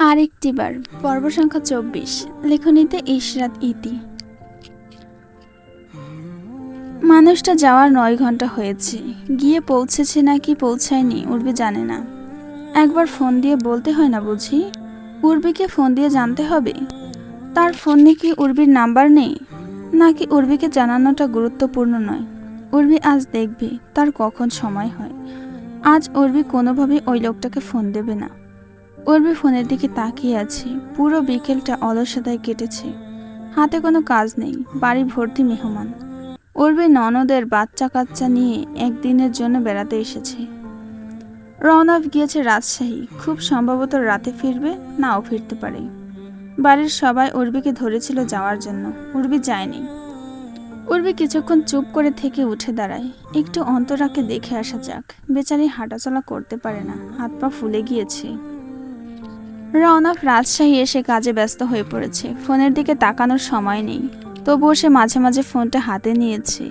আরেকটি বার পর্ব সংখ্যা চব্বিশ, লেখনীতে ইশরাত ইতি। মানুষটা যাওয়ার নয় ঘণ্টা হয়েছে, গিয়ে পৌঁছেছে নাকি পৌঁছায়নি, উর্বি জানে না। একবার ফোন দিয়ে বলতে হয় না বুঝি, উর্বিকে ফোন দিয়ে জানতে হবে? তার ফোনে কি উর্বির নাম্বার নেই, নাকি উর্বিকে জানানোটা গুরুত্বপূর্ণ নয়। উর্বি আজ দেখবে, তার কখন সময় হয়। আজ উর্বি কোনোভাবেই ওই লোকটাকে ফোন দেবে না। উর্বি ফোনের দিকে তাকিয়ে আছে। পুরো বিকেলটা অলসতায় কেটেছে। হাতে কোনো কাজ নেই, বাড়ি ভর্তি মেহমান। উর্বি ননদের বাচ্চা কাচ্চা নিয়ে একদিনের জন্য বেড়াতে এসেছে। রওনা গিয়েছে রাজশাহী। খুব সম্ভবত রাতে ফিরবে, নাও ফিরতে পারে। বাড়ির সবাই উর্বিকে ধরেছিল যাওয়ার জন্য। উর্বি যায়নি। উর্বি কিছুক্ষণ চুপ করে থেকে উঠে দাঁড়ায়। একটু অন্তরাকে দেখে আসা যাক। বেচারি হাঁটাচলা করতে পারে না। হাত পা ফুলে গিয়েছে। রওনাক রাজশাহী এসে কাজে ব্যস্ত হয়ে পড়েছে। ফোনের দিকে তাকানোর সময় নেই। তবুও সে মাঝে মাঝে ফোনটা হাতে নিয়েছে।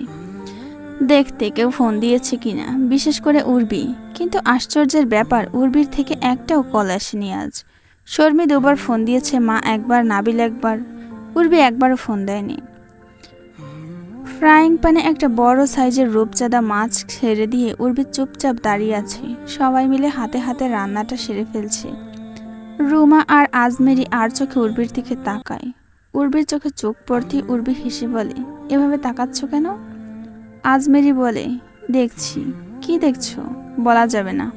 দেখতে কেউ ফোন দিয়েছে কিনা? বিশেষ করে উর্বি। কিন্তু আশ্চর্যের ব্যাপার, উর্বির থেকে একটাও কল আসেনি আজ। শর্মি দুবার ফোন দিয়েছে, মা একবার, নাবিল একবার। উর্বি একবারও ফোন দেয়নি। ফ্রাইং প্যানে একটা বড় সাইজের রূপচাঁদা মাছ ছেড়ে দিয়ে উর্বি চুপচাপ দাঁড়িয়ে আছে। সবাই মিলে হাতে হাতে রান্নাটা সেরে ফেলছে। রুমা আর আজমেরি আর চোখে উর্বির দিকে তাকায়। উর্বির চোখে চোখ পড়তে উর্বি হেসে বলে, এভাবে তাকাচ্ছ কেন? আজমেরি বলে, দেখছি। কি দেখছ? বলা যাবে না।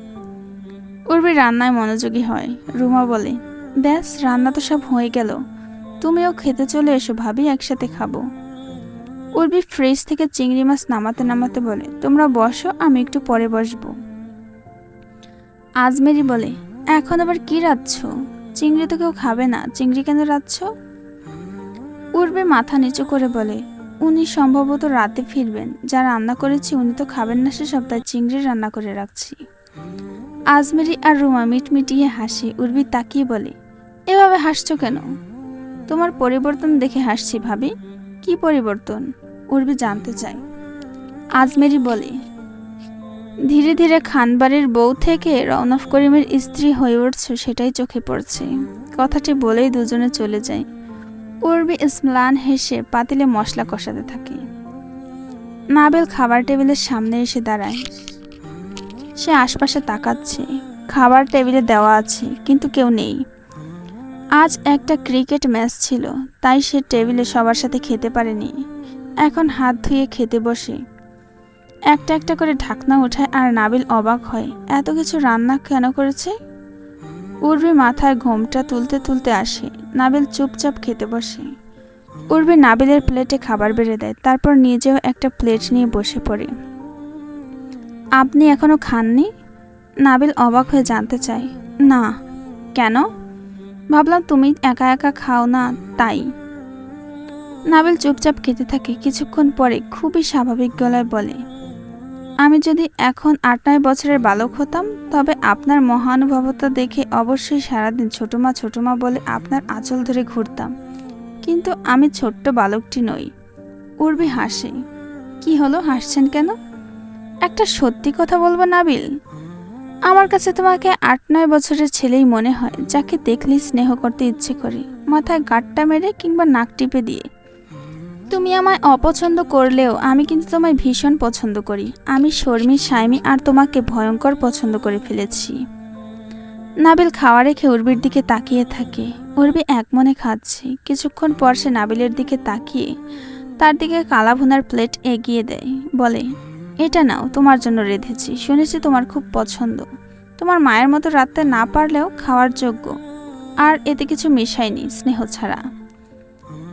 উর্বি রান্নায় মনোযোগী হয়। রুমা বলে, ব্যাস, রান্না তো সব হয়ে গেল। তুমিও খেতে চলে এসো, ভাবি একসাথে খাব। উর্বি ফ্রিজ থেকে চিংড়ি মাছ নামাতে নামাতে বলে, তোমরা বসো, আমি একটু পরে বসবো। আজমেরি বলে এখন আবার কি রাঁধছ? চিংড়ি তো কেউ খাবে না। চিংড়ি কেন রাঁধছ? উর্বে মাথা নিচু করে বলে, উনি সম্ভবত রাতে ফিরবেন। যা রান্না করেছি উনি তো খাবেন না সে সপ্তাহে চিংড়ি রান্না করে রাখছি। আজমেরি আর রুমা মিটমিটিয়ে হাসে। উর্বি তাকিয়ে বলে, এভাবে হাসছো কেন? তোমার পরিবর্তন দেখে হাসছি ভাবি। কি পরিবর্তন? উর্বি জানতে চায়। আজমেরি বলে ধীরে ধীরে খানবাড়ির বউ থেকে রওনফ করিমের স্ত্রী হয়ে উঠছে, সেটাই চোখে পড়ছে। কথাটি বলেই দুজনে চলে যায়। উর্বি ইসলান হেসে পাতিলে মশলা কষাতে থাকে। নাবেল খাবার টেবিলের সামনে এসে দাঁড়ায়। সে আশপাশে তাকাচ্ছে। খাবার টেবিলে দেওয়া আছে, কিন্তু কেউ নেই। আজ একটা ক্রিকেট ম্যাচ ছিল, তাই সে টেবিলে সবার সাথে খেতে পারেনি। এখন হাত ধুয়ে খেতে বসে। একটা একটা করে ঢাকনা ওঠায় আর নাবিল অবাক হয়। এত কিছু রান্না কেন করেছে? উর্বি মাথায় ঘোমটা তুলতে তুলতে আসে। নাবিল চুপচাপ খেতে বসে। উর্বি নাবিলের প্লেটে খাবার বেড়ে দেয়, তারপর নিজেও একটা প্লেট নিয়ে বসে পড়ে। আপনি এখনও খাননি? নাবিল অবাক হয়ে জানতে চায়। না। কেন? ভাবলাম তুমি একা একা খাও না, তাই। নাবিল চুপচাপ খেতে থাকে। কিছুক্ষণ পরে খুবই স্বাভাবিক গলায় বলে আমি যদি এখন আট নয় বছরের বালক হতাম, তবে আপনার মহানুভবতা দেখে অবশ্যই সারাদিন ছোটো মা ছোটো মা বলে আপনার আঁচল ধরে ঘুরতাম। কিন্তু আমি ছোট্ট বালকটি নই। উর্বি হাসে। কি হলো, হাসছেন কেন? একটা সত্যি কথা বলব, নাবিল। আমার কাছে তোমাকে আট নয় বছরের ছেলেই মনে হয়, যাকে দেখলেই স্নেহ করতে ইচ্ছে করে, মাথায় গাঁটটা মেরে কিংবা নাক টিপে দিয়ে। তুমি আমায় অপছন্দ করলেও আমি কিন্তু তোমায় ভীষণ পছন্দ করি। আমি শর্মি সাইমি আর তোমাকে ভয়ঙ্কর পছন্দ করে ফেলেছি। নাবিল খাওয়া রেখে উর্বির দিকে তাকিয়ে থাকে। উর্বি এক মনে খাচ্ছে। কিছুক্ষণ পর সে নাবিলের দিকে তাকিয়ে তার দিকে কালা ভুনার প্লেট এগিয়ে দেয়। বলে, এটা নাও, তোমার জন্য রেঁধেছি। শুনেছি তোমার খুব পছন্দ। তোমার মায়ের মতো রাখতে না পারলেও খাওয়ার যোগ্য। আর এতে কিছু মেশায়নি স্নেহ ছাড়া।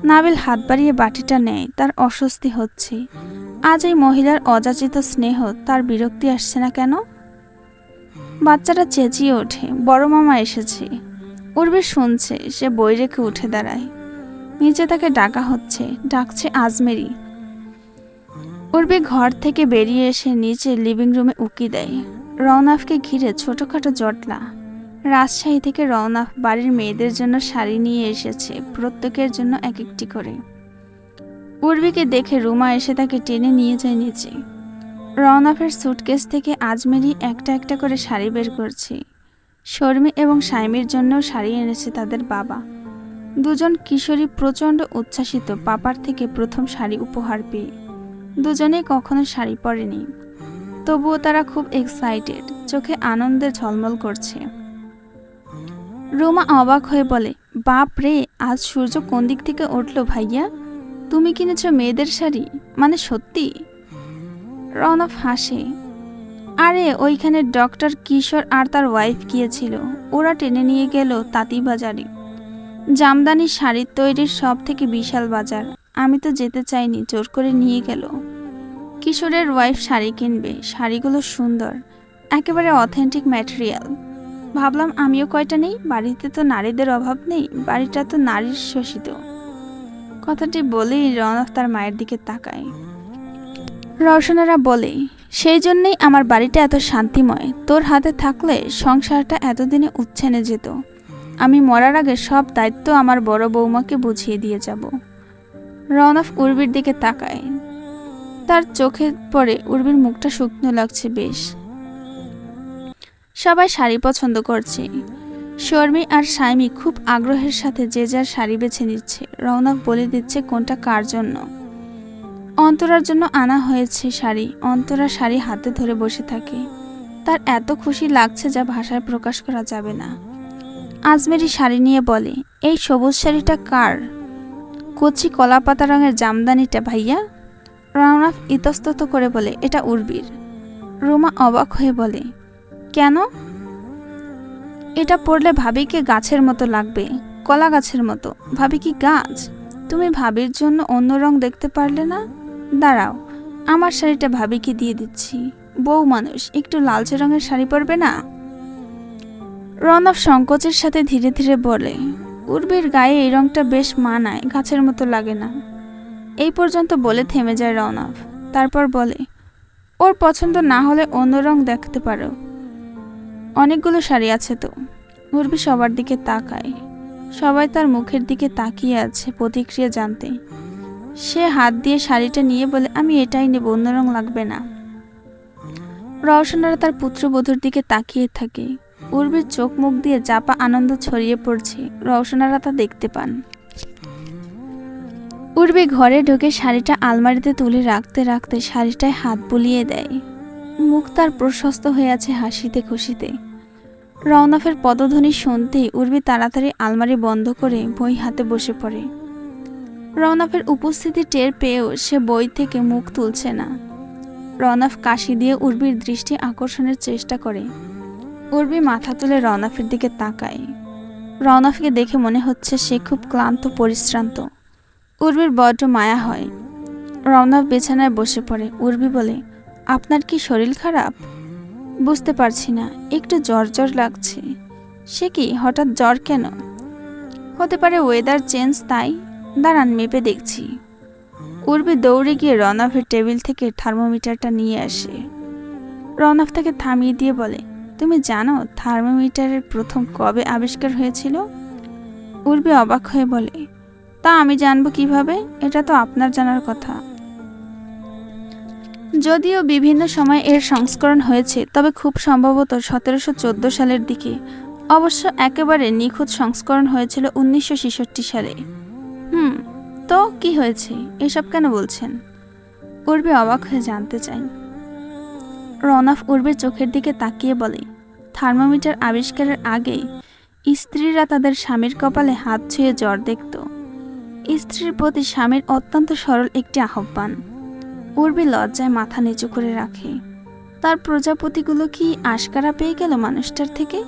নাবিল হাত বাড়িয়ে বাটিটা নেয়, তার অস্বস্তি হচ্ছে। আজ এই মহিলার অযাচিত স্নেহ, তার বিরক্তি আসছে না কেন? বাচ্চাটা চেঁচিয়ে ওঠে, বড় মামা এসেছে। উর্বে শুনছে, সে বই রেখে উঠে দাঁড়ায়। নিচে তাকে ডাকা হচ্ছে, ডাকছে আজমেরি। উর্বে ঘর থেকে বেরিয়ে এসে নিচে লিভিং রুমে উকি দেয়। রওনাফকে ঘিরে ছোটখাটো জটলা। রাজশাহী থেকে রওনাফ বাড়ির মেয়েদের জন্য শাড়ি নিয়ে এসেছে, প্রত্যেকের জন্য এক একটি করে। উর্বিকে দেখে রুমা এসে তাকে টেনে নিয়ে যায় নিচে। রওনাফের সুটকেস থেকে আজমেরি একটা একটা করে শাড়ি বের করছে। শর্মী এবং সাইমির জন্যও শাড়ি এনেছে তাদের বাবা। দুজন কিশোরী প্রচণ্ড উচ্ছ্বাসিত, পাপার থেকে প্রথম শাড়ি উপহার পেয়ে। দুজনেই কখনো শাড়ি পরেনি। তবুও তারা খুব এক্সাইটেড চোখে আনন্দে ঝলমল করছে। রুমা অবাক হয়ে বলে, বাপ রে, আজ সূর্য কোন দিক থেকে উঠল ভাইয়া? তুমি কিনেছো মেয়েদের শাড়ি? মানে সত্যি? রনফ হাসে, আরে, ওইখানে ডক্টর কিশোর আর তার ওয়াইফ গিয়েছিল। ওরা টেনে নিয়ে গেল তাঁতি বাজারে। জামদানি শাড়ির তৈরির সব থেকে বিশাল বাজার। আমি তো যেতে চাইনি, জোর করে নিয়ে গেল। কিশোরের ওয়াইফ শাড়ি কিনবে। শাড়িগুলো সুন্দর, একেবারে অথেন্টিক ম্যাটেরিয়াল। ভাবলাম আমিও কয়টা নেই, বাড়িতে তো নারীদের অভাব নেই, বাড়িটা তো নারীর শোষিত। কথাটি বলেই রনক তার মায়ের দিকে তাকায়। রওশনারা বলে, সেই জন্যই আমার বাড়িটা এত শান্তিময়। তোর হাতে থাকলে সংসারটা এতদিনে উচ্ছেনে যেত। আমি মরার আগে সব দায়িত্ব আমার বড় বৌমাকে বুঝিয়ে দিয়ে যাব। রনফ উর্বির দিকে তাকায়। তার চোখে পড়ে উর্বির মুখটা শুকনো লাগছে বেশ। সবাই শাড়ি পছন্দ করছে। শর্মি আর সাইমি খুব আগ্রহের সাথে যে যার শাড়ি বেছে নিচ্ছে রৌনক বলে দিচ্ছে কোনটা কার জন্য। অন্তরার জন্য আনা হয়েছে শাড়ি, অন্তরা শাড়ি হাতে ধরে বসে থাকে। তার এত খুশি লাগছে যা ভাষায় প্রকাশ করা যাবে না। আজমেরি শাড়ি নিয়ে বলে, এই সবুজ শাড়িটা কার? কচি কলাপাতা রঙের জামদানিটা ভাইয়া? রওনাফ ইতস্তত করে বলে, এটা উর্বির। রুমা অবাক হয়ে বলে কেন? এটা পরলে ভাবিকে গাছের মতো লাগবে, কলা গাছের মতো। ভাবি কি গাছ? তুমি ভাবির জন্য অন্য রং দেখতে পারলে না? দাঁড়াও, আমার শাড়িটা ভাবিকে দিয়ে দিচ্ছি। বউ মানুষ, একটু লালচে রঙের শাড়ি পরবে না? রনব সংকোচের সাথে ধীরে ধীরে বলে, উর্বির গায়ে এই রংটা বেশ মানায়, গাছের মতো লাগে না। এই পর্যন্ত বলে থেমে যায় রনব তারপর বলে, ওর পছন্দ না হলে অন্য রং দেখতে পারো। অনেকগুলো শাড়ি আছে তো। উর্বি সবার দিকে তাকায়। সবাই তার মুখের দিকে তাকিয়ে আছে প্রতিক্রিয়া জানতে। সে হাত দিয়ে শাড়িটা নিয়ে বলে, আমি এটাই নেব, অন্য রং লাগবে না। রওশনারা তার পুত্রবধূর দিকে তাকিয়ে থাকে। উর্বির চোখ মুখ দিয়ে চাপা আনন্দ ছড়িয়ে পড়ছে। রওশনারা তা দেখতে পান। উর্বি ঘরে ঢুকে শাড়িটা আলমারিতে তুলে রাখতে রাখতে শাড়িটায় হাত বুলিয়ে দেয়। মুখ তার প্রশস্ত হয়ে আছে হাসিতে খুশিতে। রওনাফের পদধ্বনি শুনতেই উর্বি তাড়াতাড়ি আলমারি বন্ধ করে বই হাতে বসে পড়ে। রওনাফের উপস্থিতি টের পেয়েও সে বই থেকে মুখ তুলছে না। রওনাফ কাশি দিয়ে উর্বির দৃষ্টি আকর্ষণের চেষ্টা করে। উর্বি মাথা তুলে রওনাফের দিকে তাকায়। রওনাফকে দেখে মনে হচ্ছে সে খুব ক্লান্ত, পরিশ্রান্ত। উর্বির বড্ড মায়া হয়। রওনাফ বিছানায় বসে পড়ে। উর্বি বলে, আপনার কি শরীর খারাপ? বুঝতে পারছি না, একটু জ্বর জ্বর লাগছে। সে কি, হঠাৎ জ্বর কেন? হতে পারে ওয়েদার চেঞ্জ তাই? দাঁড়ান, মেপে দেখছি। উর্বি দৌড়ে গিয়ে রনফের টেবিল থেকে থার্মোমিটারটা নিয়ে আসে। রনফ তাকে থামিয়ে দিয়ে বলে, তুমি জানো থার্মোমিটারের প্রথম কবে আবিষ্কার হয়েছিল? উর্বি অবাক হয়ে বলে, তা আমি জানব কীভাবে? এটা তো আপনার জানার কথা। যদিও বিভিন্ন সময় এর সংস্করণ হয়েছে, তবে খুব সম্ভবত সতেরোশো চোদ্দ সালের দিকে। অবশ্য একেবারে নিখুঁত সংস্করণ হয়েছিল উনিশশো ছেষট্টি সালে। হুম, তো কি হয়েছে? এসব কেন বলছেন? উর্বি অবাক হয়ে জানতে চাই। রনফ উর্বির চোখের দিকে তাকিয়ে বলে, থার্মোমিটার আবিষ্কারের আগে স্ত্রীরা তাদের স্বামীর কপালে হাত ছুঁয়ে জ্বর দেখত। স্ত্রীর প্রতি স্বামীর অত্যন্ত সরল একটি আহ্বান। উর্বি লজ্জায় মাথা নিচু করে রাখে। তার প্রজাপতিগুলো কি আশকারা পেয়ে গেল মানুষটার থেকে?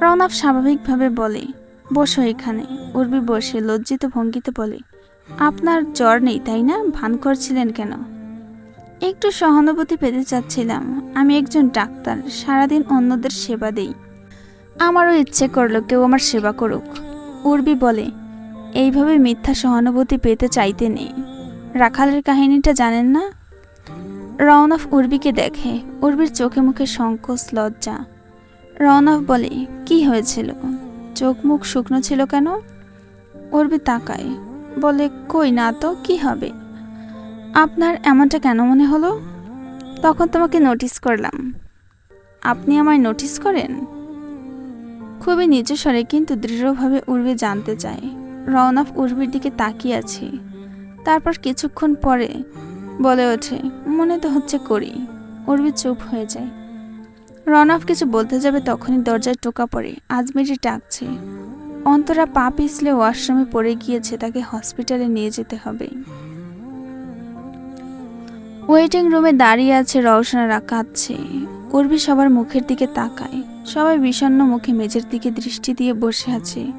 রনব স্বাভাবিকভাবে বলে, বসো এখানে। উর্বি বসে লজ্জিত ভঙ্গিতে বলে, আপনার জ্বর নেই, তাই না? ভান করছিলেন কেন? একটু সহানুভূতি পেতে চাচ্ছিলাম। আমি একজন ডাক্তার, সারাদিন অন্যদের সেবা দেই। আমারও ইচ্ছে করল কেউ আমার সেবা করুক। উর্বি বলে, এইভাবে মিথ্যা সহানুভূতি পেতে চাইতে নেই। রাখালের কাহিনীটা জানেন না? রওনফ উর্বিকে দেখে। উর্বির চোখে মুখে সংকোচ, লজ্জা। রওনফ বলে, কি হয়েছিল? চোখ মুখ শুকনো ছিল কেন? উর্বি তাকায়, বলে, কই না তো, কি হবে? আপনার এমনটা কেন মনে হলো? তখন তোমাকে নোটিস করলাম। আপনি আমায় নোটিস করেন? খুবই নিচু স্বরে কিন্তু দৃঢ়ভাবে উর্বি জানতে চায়। রওনাফ উর্বির দিকে তাকিয়ে আছে। তারপর কিছুক্ষণ পরে বলে ওঠে, মনে তো হচ্ছে করি। উর্বি চুপ হয়ে যায়। রনফ কিছু বলতে যাবে তখনই দরজায় টোকা পড়ে আজমিরি ডাকছে। অন্তরা পা পিছলে ওয়াশরুমে পড়ে গিয়েছে, তাকে হসপিটালে নিয়ে যেতে হবে। ওয়েটিং রুমে দাঁড়িয়ে আছে রওশনারা, কাঁদছে। উর্বি সবার মুখের দিকে তাকায়। সবাই বিষণ্ণ মুখে মেঝের দিকে দৃষ্টি দিয়ে বসে আছে।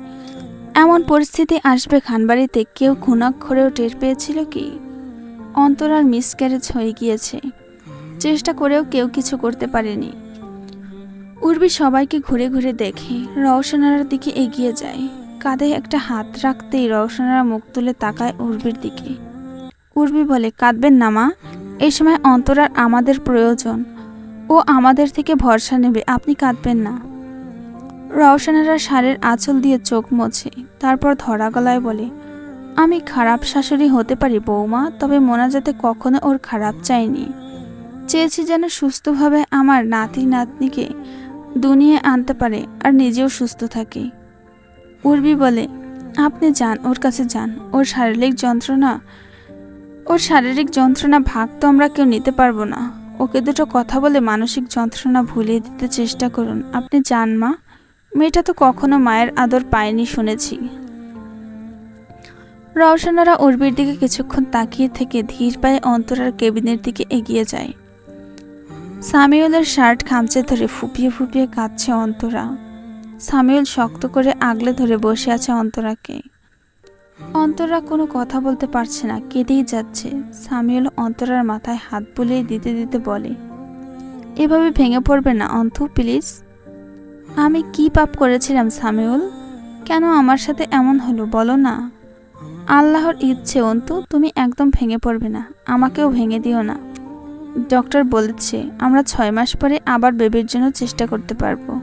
এমন পরিস্থিতি আসবে খানবাড়িতে কেউ খুনাক্ষরেও টের পেয়েছিল কি? অন্তরার মিসক্যারেজ হয়ে গিয়েছে। চেষ্টা করেও কেউ কিছু করতে পারেনি। উর্বি সবাইকে ঘুরে ঘুরে দেখে, রওশনারার দিকে এগিয়ে যায়। কাঁধে একটা হাত রাখতেই রওশনারা মুখ তুলে তাকায় উর্বির দিকে। উর্বি বলে, কাঁদবেন না মা এই সময় অন্তরার আমাদের প্রয়োজন। ও আমাদের থেকে ভরসা নেবে, আপনি কাঁদবেন না। রওশনারা শাড়ির আঁচল দিয়ে চোখ মোছে, তারপর ধরা গলায় বলে, আমি খারাপ শাশুড়ি হতে পারি বৌমা, তবে মোনা যাতে কখনো ওর খারাপ চাইনি চেয়েছি যেন সুস্থভাবে আমার নাতি নাতনিকে দুনিয়ে আনতে পারে আর নিজেও সুস্থ থাকে। উর্বি বলে, আপনি যান, ওর কাছে যান। ওর শারীরিক যন্ত্রণা, ওর শারীরিক যন্ত্রণা ভাগ তো আমরা কেউ নিতে পারব না। ওকে দুটো কথা বলে মানসিক যন্ত্রণা ভুলিয়ে দিতে চেষ্টা করুন। আপনি যান, মা। মেয়েটা তো কখনো মায়ের আদর পায়নি শুনেছি। রওশনারা উর্বির দিকে কিছুক্ষণ তাকিয়ে থেকে ধীর পায়ে অন্তরার কেবিনের দিকে এগিয়ে যায়। সামিউলের শার্ট খামচে ধরে ফুপিয়ে ফুপিয়ে কাঁদছে অন্তরা। সামিউল শক্ত করে আগলে ধরে বসে আছে অন্তরাকে। অন্তরা কোনো কথা বলতে পারছে না, কেঁদেই যাচ্ছে। সামিউল অন্তরার মাথায় হাত বুলিয়ে দিতে দিতে বলে, এভাবে ভেঙে পড়বে না, অন্তু, প্লিজ। আমি কি পাপ করেছিলাম, সামিউল? কেন আমার সাথে এমন হলো, বলো না। আল্লাহর ইচ্ছে অন্তু, তুমি একদম ভেঙে পড়বে না, আমাকেও ভেঙে দিও না। ডক্টর বলেছে, আমরা ছয় মাস পরে আবার বেবির জন্য চেষ্টা করতে পারব।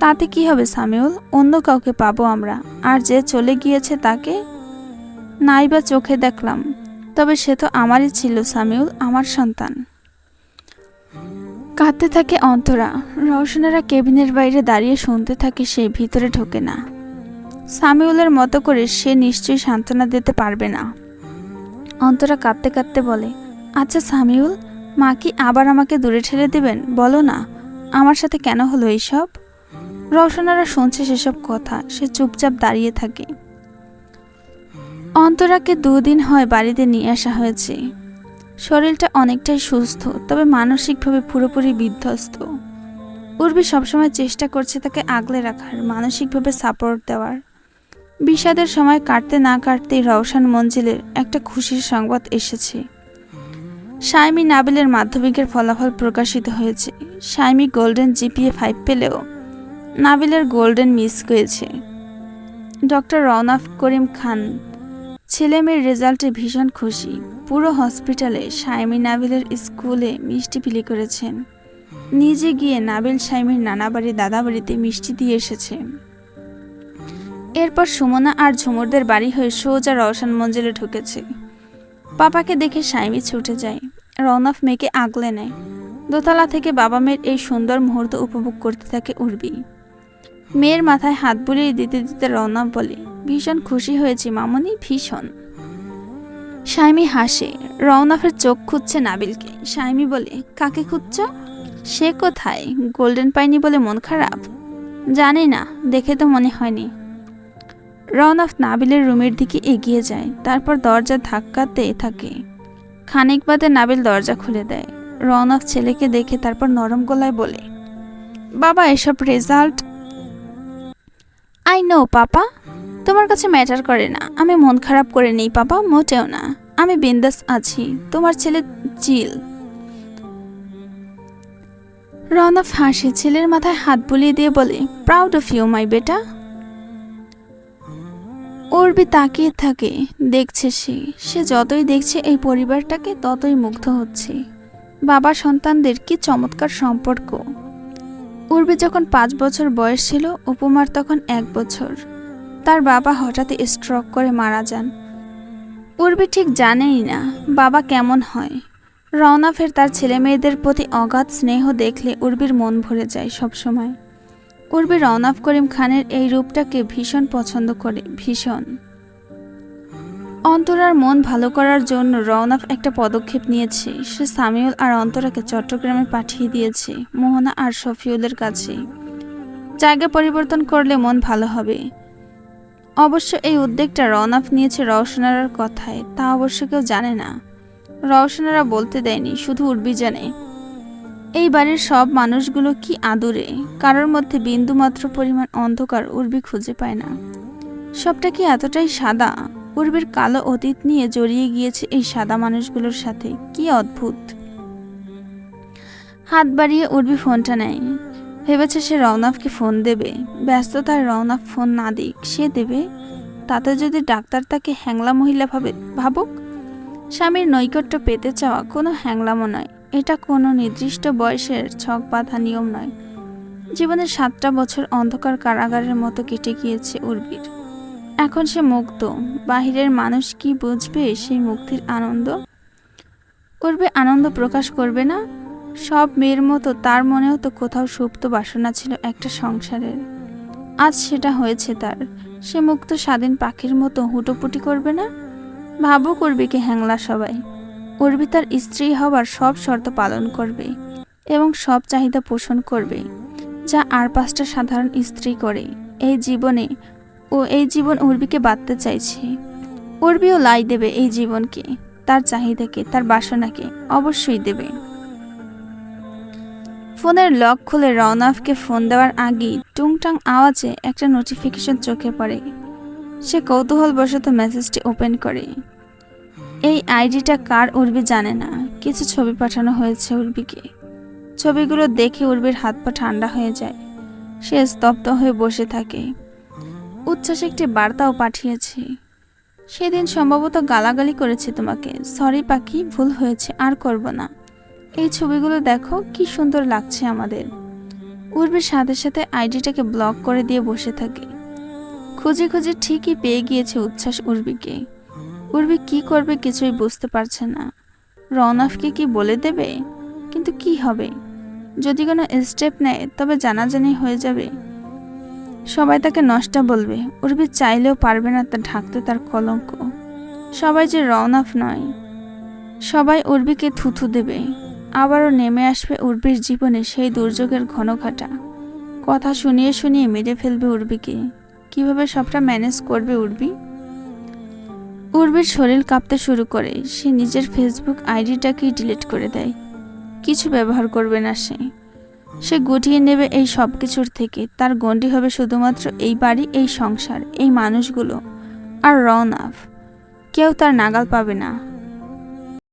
তাতে কি হবে, সামিউল? অন্য কাউকে পাবো আমরা, আর যে চলে গিয়েছে তাকে? নাই বা চোখে দেখলাম, তবে সে তো আমারই ছিল, সামিউল, আমার সন্তান। কাঁদতে থাকে অন্তরা। রওশনেরা কেবিনের বাইরে দাঁড়িয়ে শুনতে থাকে সে ভিতরে ঢোকে না। সামিউলের মতো করে সে নিশ্চয়ই সান্ত্বনা দিতে পারবে না। অন্তরা কাঁদতে কাঁদতে বলে আচ্ছা সামিউল, মা কি আবার আমাকে দূরে ঠেলে দেবেন? বলো না। আমার সাথে কেন হলো এইসব? রওশনারা শুনছে সেসব কথা। সে চুপচাপ দাঁড়িয়ে থাকে। অন্তরাকে দুদিন হয় বাড়িতে নিয়ে আসা হয়েছে। শরীরটা অনেকটাই সুস্থ, তবে মানসিকভাবে পুরোপুরি বিধ্বস্ত। উর্বি সবসময় চেষ্টা করছে তাকে আগলে রাখার, মানসিকভাবে সাপোর্ট দেওয়ার। বিষাদের সময় কাটতে না কাটতেই রওশন মঞ্জিলের একটা খুশির সংবাদ এসেছে। সাইমি নাবিলের মাধ্যমিকের ফলাফল প্রকাশিত হয়েছে। সাইমি গোল্ডেন জিপিএ ফাইভ পেলেও নাবিলের গোল্ডেন মিস হয়েছে ডক্টর রওনাফ করিম খান ছেলে মেয়ের রেজাল্টে ভীষণ খুশি। পুরো হসপিটালে সাইমি নাবিলের স্কুলে মিষ্টি বিলি করেছেন। নিজে গিয়ে নাবিল সাইমির নানা বাড়ি দাদা বাড়িতে মিষ্টি দিয়ে এসেছে। এরপর সুমনা আর ঝুমুরদের বাড়ি হয়ে সোজা রওশন মঞ্জিলে ঢুকেছে। পাপাকে দেখে সাইমি ছুটে যায় রওনাফ মেয়েকে আগলে নেয়। দোতলা থেকে বাবা মেয়ের এই সুন্দর মুহূর্ত উপভোগ করতে থাকে উর্বি। মেয়ের মাথায় হাত বুলিয়ে দিতে দিতে রওনা বলে, ভীষণ খুশি হয়েছি মামনি, ভীষণ। সাইমি হাসে রওনাফের চোখ খুঁজছে নাবিলকে। সাইমি বলে, কাকে খুঁজছ? সে কোথায়? গোল্ডেন পাইনি বলে মন খারাপ? জানি না, দেখে তো মনে হয়নি। রওনাফ নাবিলের রুমের দিকে এগিয়ে যায়, তারপর দরজা ধাক্কাতে থাকে। খানিক বাদে নাবিল দরজা খুলে দেয়। রওনাফ ছেলেকে দেখে তারপর নরম গলায় বলে, বাবা, এসব রেজাল্ট আই নো, পাপা। তোমার কাছে ম্যাটার করে না। আমি মন খারাপ করে নেই, পাপা, মোটেও না। আমি বিন্দাস আছি। তোমার ছেলে চিল রওনাফ হাসে ছেলের মাথায় হাত বুলিয়ে দিয়ে বলে প্রাউড অফ ইউ মাই বেটা উর্বি তাকিয়ে থাকে। দেখছে সে। সে যতই দেখছে এই পরিবারটাকে, ততই মুগ্ধ হচ্ছে। বাবা সন্তানদের কি চমৎকার সম্পর্ক। উর্বি যখন পাঁচ বছর বয়স ছিল, উপমার তখন এক বছর। তার বাবা হঠাৎ স্ট্রোক করে মারা যান। উর্বি ঠিক জানেই না বাবা কেমন হয়। রওনাফের তার ছেলে মেয়েদের প্রতি অগাধ স্নেহ দেখলে উর্বির মন ভরে যায় সবসময়। উর্বি রওনাফ করিম খানের এই রূপটাকে ভীষণ পছন্দ করে, ভীষণ। অন্তরার মন ভালো করার জন্য রওনাফ একটা পদক্ষেপ নিয়েছে। সে সামিউল আর অন্তরাকে চট্টগ্রামে পাঠিয়ে দিয়েছে, মোহনা আর শফিউলের কাছে। জায়গা পরিবর্তন করলে মন ভালো হবে। অবশ্য এই উদ্যোগটা রওনাফ নিয়েছে রওশনারার কথায়, তা অবশ্য কেউ জানে না। রওশনারা বলতে দেয়নি, শুধু উর্বি জানে এই বাড়ির সব মানুষগুলো কি আদরে? কারোর মধ্যে বিন্দুমাত্র পরিমাণ অন্ধকার উর্বি খুঁজে পায় না। সবটা কি এতটাই সাদা? উর্বির কালো অতীত নিয়ে জড়িয়ে গিয়েছে এই সাদা মানুষগুলোর সাথে। কি অদ্ভুত। হাত বাড়িয়ে উর্বি ফোনটা নেয়। ভেবেছে সে রওনাফকে ফোন দেবে। ব্যস্ততায় রওনাফ ফোন না দিক, সে দেবে। তাতে যদি ডাক্তার তাকে হ্যাংলা মহিলা ভাবে ভাবুক? স্বামীর নৈকট্য পেতে চাওয়া কোনো হ্যাংলামো নয়। এটা কোনো নির্দিষ্ট বয়সের ছক বাঁধা নিয়ম নয়। জীবনের সাতটা বছর অন্ধকার কারাগারের মতো কেটে গিয়েছে উর্বির। এখন সে মুক্ত। বাহিরের মানুষ কি বুঝবে সেই মুক্তির আনন্দ? করবে আনন্দ প্রকাশ করবে না? সব মেয়ের মতো তার মনেও তো কোথাও সুপ্ত বাসনা ছিল একটা সংসারের। আজ সেটা হয়েছে তার। সে মুক্ত স্বাধীন পাখির মতো হুটোপুটি করবে না? ভাবো করবে কি হ্যাংলা সবাই। উর্বি তার স্ত্রী হবার সব শর্ত পালন করবে এবং সব চাহিদা পোষণ করবে, যা আর পাঁচটা সাধারণ স্ত্রী করে। এই জীবনে ও এই জীবন উর্বিকে বাঁধতে চাইছে। উর্বিও লাই দেবে এই জীবনকে। তার চাহিদাকে, তার বাসনাকে অবশ্যই দেবে। ফোনের লক খুলে রওনাফকে ফোন দেওয়ার আগেই টুংটাং আওয়াজে একটা নোটিফিকেশন চোখে পড়ে। সে কৌতূহলবশত মেসেজটি ওপেন করে। এই আইডিটা কার উর্বি জানে না। কিছু ছবি পাঠানো হয়েছে উর্বিকে। ছবিগুলো দেখে উর্বির হাত পা ঠান্ডা হয়ে যায়। সে স্তব্ধ হয়ে বসে থাকে। উচ্ছ্বাস একটি বার্তাও পাঠিয়েছি। সেদিন সম্ভবত গালাগালি করেছে তোমাকে। সরি পাখি, ভুল হয়েছে, আর করব না। এই ছবিগুলো দেখো, কি সুন্দর লাগছে আমাদের। উর্বির সাথে সাথে আইডিটাকে ব্লক করে দিয়ে বসে থাকে। খুঁজে খুঁজে ঠিকই পেয়ে গিয়েছে উচ্ছ্বাস উর্বিকে। উর্বি কি করবে কিছুই বুঝতে পারছে না। রওনাফকে কি বলে দেবে? কিন্তু কি হবে? যদি কোনো স্টেপ নেয়, তবে জানাজানি হয়ে যাবে। সবাই তাকে নষ্টা বলবে। উর্বি চাইলেও পারবে না তা ঢাকতে তার কলঙ্ক। সবাই যে রওনাফ নয়। সবাই উর্বিকে থুথু দেবে। আবারও নেমে আসবে উর্বির জীবনে সেই দুর্যোগের ঘনঘাটা। কথা শুনিয়ে শুনিয়ে মেরে ফেলবে উর্বিকে। কীভাবে সবটা ম্যানেজ করবে উর্বি? উর্বির শরীর কাঁপতে শুরু করে। সে নিজের ফেসবুক আইডিটাকেই ডিলিট করে দেয়। কিছু ব্যবহার করবে না সে। সে গুটিয়ে নেবে এই সব কিছুর থেকে। তার গণ্ডি হবে শুধুমাত্র এই বাড়ি, এই সংসার, এই মানুষগুলো। আর রওনাফ, কেউ তার নাগাল পাবে না।